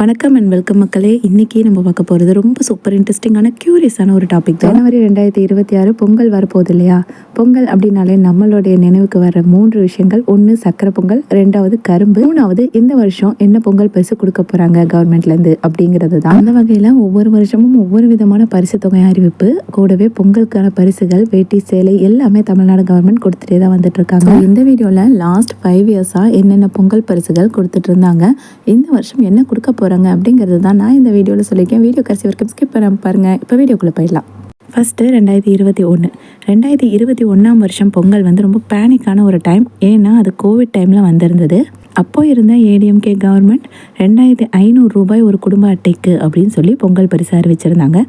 வணக்கம் and welcome மக்களே. இன்றைக்கி நம்ம பார்க்க போகிறது ரொம்ப சூப்பர் இன்ட்ரெஸ்டிங்கான க்யூரியஸான ஒரு டாபிக் ஜனவரி ரெண்டாயிரத்தி இருபத்தி ஆறு பொங்கல் வரப்போகுது இல்லையா? பொங்கல் அப்படின்னாலே நம்மளுடைய நினைவுக்கு வர மூன்று விஷயங்கள். ஒன்று சக்கரை பொங்கல். ரெண்டாவது கரும்பு. மூணாவது இந்த வருஷம் என்ன பொங்கல் பரிசு கொடுக்க போகிறாங்க கவர்மெண்ட்லேருந்து அப்படிங்கிறது தான். அந்த வகையில் ஒவ்வொரு வருஷமும் ஒவ்வொரு விதமான பரிசு தொகை அறிவிப்பு கூடவே பொங்கலுக்கான பரிசுகள் வேட்டி சேலை எல்லாமே தமிழ்நாடு கவர்மெண்ட் கொடுத்துட்டே தான் வந்துட்டு இருக்காங்க இந்த வீடியோவில் லாஸ்ட் ஃபைவ் இயர்ஸாக என்னென்ன பொங்கல் பரிசுகள் கொடுத்துட்டு இருந்தாங்க இந்த வருஷம் என்ன கொடுக்க போகிறாங்க அப்படிங்கிறது தான் நான் இந்த வீடியோவில் சொல்லியிருக்கேன். வீடியோ கடைசி வரைக்கும் ஸ்கிப் பண்ணாம பாருங்கள் இப்போ வீடியோக்குள்ளே போயிடலாம். ஃபஸ்ட்டு ரெண்டாயிரத்தி இருபத்தி ஒன்று ரெண்டாயிரத்தி இருபத்தி ஒன்றாம் வருஷம் பொங்கல் வந்து ரொம்ப பேனிக்கான ஒரு டைம் ஏன்னா அது கோவிட் டைமில் வந்திருந்தது. அப்போ இருந்த ஏடிஎம்கே கவர்மெண்ட் ரெண்டாயிரத்தி ஐநூறு ரூபாய் ஒரு குடும்ப அட்டைக்கு அப்படின்னு சொல்லி பொங்கல் பரிசு அறிவிச்சிருந்தாங்க.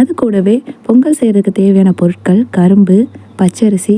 அது கூடவே பொங்கல் செய்கிறதுக்கு தேவையான பொருட்கள் கரும்பு பச்சரிசி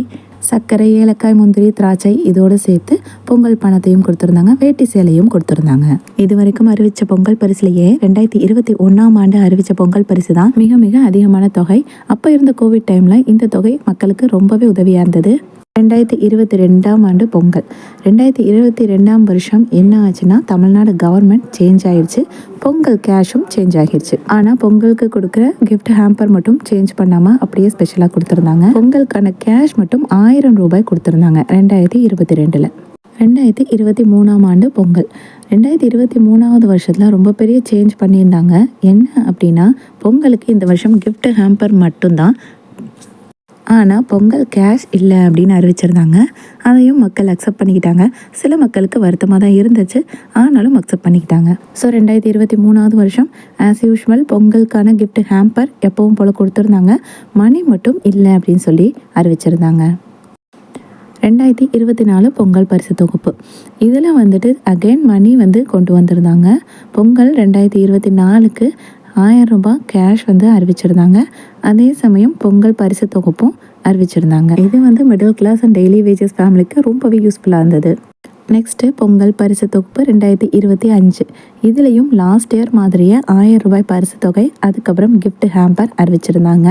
சர்க்கரை ஏலக்காய் முந்திரி திராட்சை இதோடு சேர்த்து பொங்கல் பணத்தையும் கொடுத்துருந்தாங்க. வேட்டி சேலையும் கொடுத்துருந்தாங்க. இது வரைக்கும் அறிவித்த பொங்கல் பரிசுலையே ரெண்டாயிரத்தி இருபத்தி ஒன்றாம் ஆண்டு அறிவித்த பொங்கல் பரிசு தான் மிக மிக அதிகமான தொகை. அப்போ இருந்த கோவிட் டைமில் இந்த தொகை மக்களுக்கு ரொம்பவே உதவியாக இருந்தது. ரெண்டாயிரத்தி இருபத்தி ரெண்டாம் ஆண்டு பொங்கல். ரெண்டாயிரத்தி இருபத்தி ரெண்டாம் வருஷம் என்ன ஆச்சுன்னா தமிழ்நாடு கவர்மெண்ட் சேஞ்ச் ஆயிடுச்சு பொங்கல் கேஷும் சேஞ்ச் ஆகிடுச்சு ஆனால் பொங்கலுக்கு கொடுக்குற கிஃப்ட் ஹேம்பர் மட்டும் சேஞ்ச் பண்ணாமல் அப்படியே ஸ்பெஷலாக கொடுத்துருந்தாங்க. பொங்கலுக்கான கேஷ் மட்டும் ஆயிரம் ரூபாய் கொடுத்துருந்தாங்க ரெண்டாயிரத்தி இருபத்தி ரெண்டில். ரெண்டாயிரத்தி இருபத்தி மூணாம் ஆண்டு பொங்கல். ரெண்டாயிரத்தி இருபத்தி மூணாவது வருஷத்தில் ரொம்ப பெரிய சேஞ்ச் பண்ணியிருந்தாங்க. என்ன அப்படின்னா பொங்கலுக்கு இந்த வருஷம் கிஃப்ட் ஹேம்பர் மட்டும்தான் ஆனால் பொங்கல் கேஷ் இல்லை அப்படின்னு அறிவிச்சிருந்தாங்க. அதையும் மக்கள் அக்செப்ட் பண்ணிக்கிட்டாங்க. சில மக்களுக்கு வருத்தமாக தான் இருந்துச்சு. ஆனாலும் அக்செப்ட் பண்ணிக்கிட்டாங்க. ஸோ ரெண்டாயிரத்தி இருபத்தி மூணாவது வருஷம் ஆஸ் யூஷுவல் பொங்கலுக்கான கிஃப்ட் ஹேம்பர் எப்பவும் போல் கொடுத்துருந்தாங்க. மணி மட்டும் இல்லை அப்படின்னு சொல்லி அறிவிச்சிருந்தாங்க. ரெண்டாயிரத்தி இருபத்தி நாலு பொங்கல் பரிசு தொகுப்பு. இதில் வந்துட்டு அகைன் மணி வந்து கொண்டு வந்திருந்தாங்க. பொங்கல் ரெண்டாயிரத்தி இருபத்தி நாலுக்கு ஆயிரம் ரூபாய் கேஷ் வந்து அறிவிச்சிருந்தாங்க. அதே சமயம் பொங்கல் பரிசு தொகுப்பும் அறிவிச்சிருந்தாங்க. இது வந்து middle class and daily wages ஃபேமிலிக்கு ரொம்பவே யூஸ்ஃபுல்லாக இருந்தது. நெக்ஸ்ட்டு பொங்கல் பரிசு தொகுப்பு ரெண்டாயிரத்தி இருபத்தி அஞ்சு. இதுலேயும் லாஸ்ட் இயர் மாதிரியே ஆயிரம் ரூபாய் பரிசு தொகை அதுக்கப்புறம் கிஃப்ட் ஹேம்பர் அறிவிச்சிருந்தாங்க.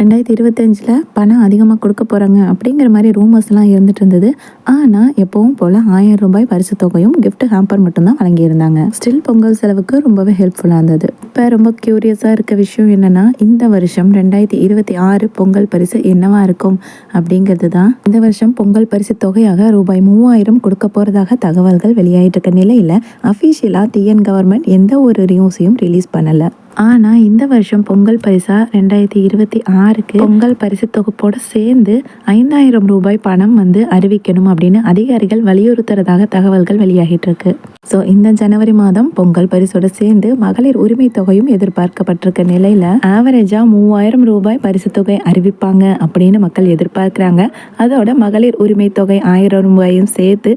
ரெண்டாயிரத்தி இருபத்தஞ்சில் பணம் அதிகமாக கொடுக்க போகிறாங்க அப்படிங்கிற மாதிரி ரூமர்ஸ்லாம் இருந்துட்டு இருந்தது. ஆனால் எப்பவும் போல் ஆயிரம் ரூபாய் பரிசு தொகையும் கிஃப்ட் ஹேம்பர் மட்டும்தான் வழங்கியிருந்தாங்க. ஸ்டில் பொங்கல் செலவுக்கு ரொம்பவே ஹெல்ப்ஃபுல்லாக இருந்தது. இப்போ ரொம்ப க்யூரியஸாக இருக்க விஷயம் என்னென்னா இந்த வருஷம் ரெண்டாயிரத்தி இருபத்தி ஆறு பொங்கல் பரிசு என்னவாக இருக்கும் அப்படிங்கிறது தான் இந்த வருஷம் பொங்கல் பரிசு தொகையாக ரூபாய் மூவாயிரம் கொடுக்க போகிறதாக தகவல்கள் வெளியாயிட்டு இருக்க நிலையில் அஃபீஷியலாக டிஎன் கவர்மெண்ட் எந்த ஒரு நியூஸையும் ரிலீஸ் பண்ணலை. ஆனால் இந்த வருஷம் பொங்கல் பரிசா ரெண்டாயிரத்தி இருபத்தி ஆறுக்கு பொங்கல் பரிசு தொகுப்போடு சேர்ந்து ஐந்தாயிரம் ரூபாய் பணம் வந்து அறிவிக்கணும் அப்படின்னு அதிகாரிகள் வலியுறுத்துறதாக தகவல்கள் வெளியாகிட்டு இருக்கு ஸோ இந்த ஜனவரி மாதம் பொங்கல் பரிசோட சேர்ந்து மகளிர் உரிமை தொகையும் எதிர்பார்க்கப்பட்டிருக்க நிலையில ஆவரேஜா மூவாயிரம் ரூபாய் பரிசு தொகை அறிவிப்பாங்க அப்படின்னு மக்கள் எதிர்பார்க்குறாங்க. அதோட மகளிர் உரிமை தொகை ஆயிரம் ரூபாயும் சேர்த்து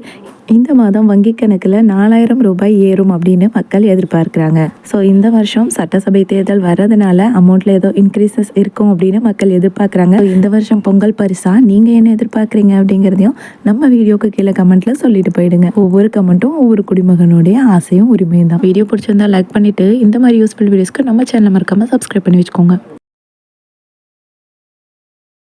இந்த மாதம் வங்கி கணக்கில் நாலாயிரம் ரூபாய் ஏறும் அப்படின்னு மக்கள் எதிர்பார்க்குறாங்க. ஸோ இந்த வருஷம் சட்டசபை தேர்தல் வர்றதுனால அமௌண்ட்டில் ஏதோ இன்க்ரீசஸ் இருக்கும் அப்படின்னு மக்கள் எதிர்பார்க்குறாங்க. இந்த வருஷம் பொங்கல் பரிசா நீங்கள் என்ன எதிர்பார்க்குறீங்க அப்படிங்கிறதையும் நம்ம வீடியோக்கு கீழே கமெண்ட்டில் சொல்லிட்டு போயிடுங்க. ஒவ்வொரு கமெண்ட்டும் ஒவ்வொரு குடிமகனுடைய ஆசையும் உரிமையும் தான். வீடியோ பிடிச்சிருந்தா லைக் பண்ணிவிட்டு இந்த மாதிரி யூஸ்ஃபுல் வீடியோஸ்க்கு நம்ம சேனல் மறக்காம சப்ஸ்கிரைப் பண்ணி வச்சுக்கோங்க.